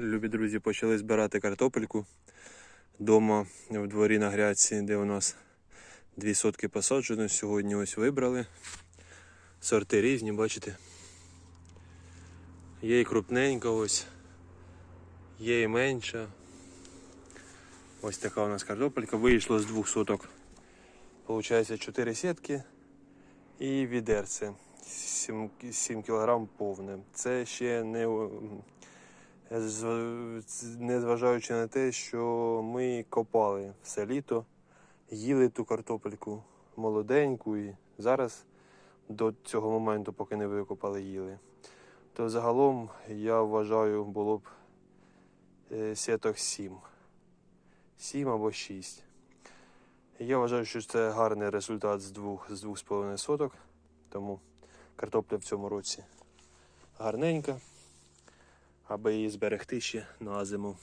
любі друзі, почали збирати картопельку вдома в дворі на грядці, де у нас дві сотки посаджено. Сьогодні ось вибрали. Сорти різні, бачите. Є і крупненька ось, є і менша. Ось така у нас картопелька. Вийшло з двох соток. Получається 4 сітки і відерце. 7, 7 кг повне. Це ще не, незважаючи на те, що ми копали все літо, їли ту картопельку молоденьку і зараз до цього моменту, поки не викопали, їли. То загалом я вважаю, було б сіток 7. 7 або 6. Я вважаю, що це гарний результат з двох з двох з половиною соток. Тому картопля в цьому році гарненька, аби її зберегти ще на зиму.